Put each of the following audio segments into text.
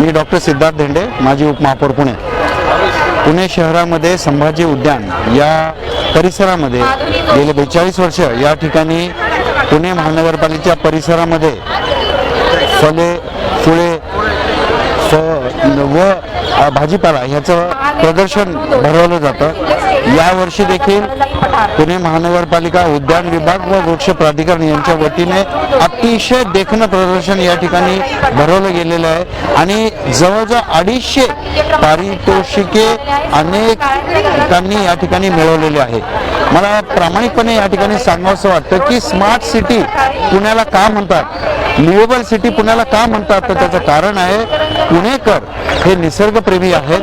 मी doctor Siddharth Dhende माजी उपमहापौर पुणे. पुणे शहरामध्ये संभाजी उद्यान या परिसरामध्ये गेले बेचाळीस वर्ष या ठिकाणी पुणे महानगरपालिकेच्या परिसरामध्ये सले भाजीपाला ह्याचं प्रदर्शन भरवलं जातं. यावर्षी देखील पुणे महानगरपालिका उद्यान विभाग व वृक्ष प्राधिकरण यांच्या वतीने अतिशय देखणं प्रदर्शन या ठिकाणी भरवलं गेलेलं आहे. आणि जवळजवळ अडीचशे पारितोषिके अनेक त्यांनी या ठिकाणी मिळवलेले आहे. मला प्रामाणिकपणे या ठिकाणी सांगावंसं वाटतं की स्मार्ट सिटी पुण्याला का म्हणतात? लिव्हेबल सिटी पुण्याला का म्हणतात? तर त्याचं कारण आहे पुणेकर हे निसर्गप्रेमी आहेत.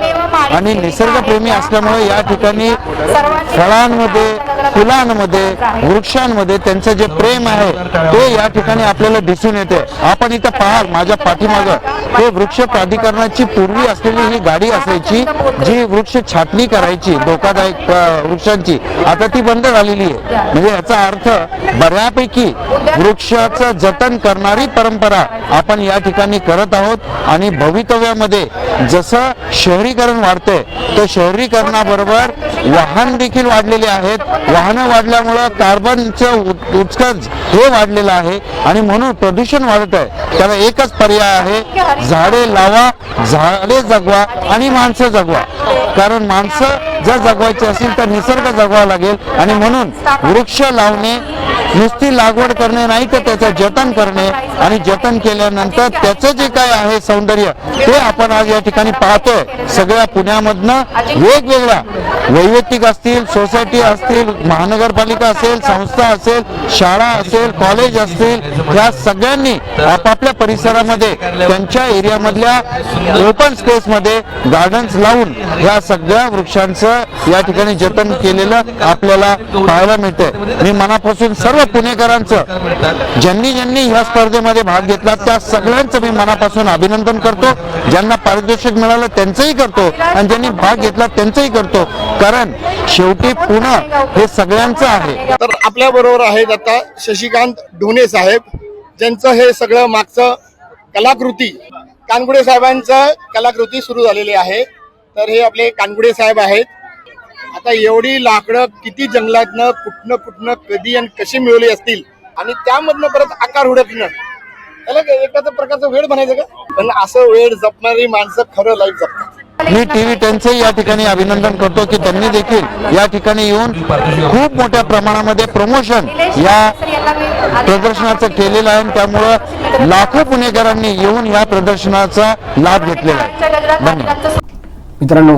आणि निसर्गप्रेमी असल्यामुळे या ठिकाणी फळांमध्ये फुलांमध्ये वृक्षांमध्ये त्यांचं जे प्रेम आहे ते या ठिकाणी आपल्याला दिसून येते. आपण इथं पाहाल माझ्या पाठीमागं हे वृक्ष प्राधिकरणाची पूर्वी असलेली ही गाडी असायची जी वृक्ष छाटणी करायची धोकादायक वृक्षांची. आता ती बंद झालेली आहे. म्हणजे याचा अर्थ बऱ्यापैकी वृक्षाचं जतन करणारी परंपरा आपण या ठिकाणी करत आहोत आणि भवितव्यामध्ये जसं शहरीकरण वाढतंय तर शहरीकरणाबरोबर वाहन देखील वाढलेले आहेत. वाहनं वाढल्यामुळं कार्बनचं उत्कर्ष उत्सर्ज हे वाढलेलं आहे. आणि म्हणून प्रदूषण वाढत आहे. त्याला एकच पर्याय आहे. झाडे लावा झाडे जगवा आणि माणसं जगवा. कारण माणसं जर जगवायची असेल तर निसर्ग जगवा लागेल. आणि म्हणून वृक्ष लावणे नुसती लागवड करणे नाही तर त्याचं जतन करणे आणि जतन केल्यानंतर त्याचं जे काय आहे सौंदर्य ते आपण आज या ठिकाणी पाहतोय. सगळ्या पुण्यामधनं वेगवेगळ्या वैयक्तिक असतील सोसायटी असतील महानगरपालिका असेल संस्था असेल शाळा असेल कॉलेज असतील या सगळ्यांनी आपापल्या परिसरामध्ये त्यांच्या एरियामधल्या ओपन स्पेसमध्ये गार्डन्स लावून या सगळ्या वृक्षांचं या ठिकाणी जतन केलेलं आपल्याला पाहायला मिळतंय. मी मनापासून सर्व पुणेकरांचं ज्यांनी ज्यांनी ह्या स्पर्धेमध्ये भाग घेतला त्या सगळ्यांचं मी मनापासून अभिनंदन करतो. ज्यांना पारितोषिक मिळालं त्यांचंही करतो आणि ज्यांनी भाग घेतला त्यांचंही करतो. कारण शेवटी पुणे हे सगळ्यांचं आहे. तर आपल्या बरोबर आहेत आता शशिकांत ढोणे साहेब ज्यांचं हे सगळं मागचं कलाकृती कानगुडे साहेबांचं कलाकृती सुरू झालेली आहे. तर हे आपले कानगुडे साहेब आहेत. आता एवढी लाकडं किती जंगलातनं कुठनं कुठनं कधी आणि कशी मिळवली असतील? आणि त्यामधनं परत आकार उडतनं. त्याला एखाद्या प्रकारचं वेळ म्हणायचं का? पण असं वेळ जपणारी माणसं खरं लाईफ जपतात. मी टीव्ही टेनचंही या ठिकाणी अभिनंदन करतो की त्यांनी देखील या ठिकाणी येऊन खूप मोठ्या प्रमाणामध्ये प्रमोशन या प्रदर्शनाचं केलेलं आहे आणि त्यामुळं लाखो पुणेकरांनी येऊन या प्रदर्शनाचा लाभ घेतलेला आहे. धन्यवाद. मित्रांनो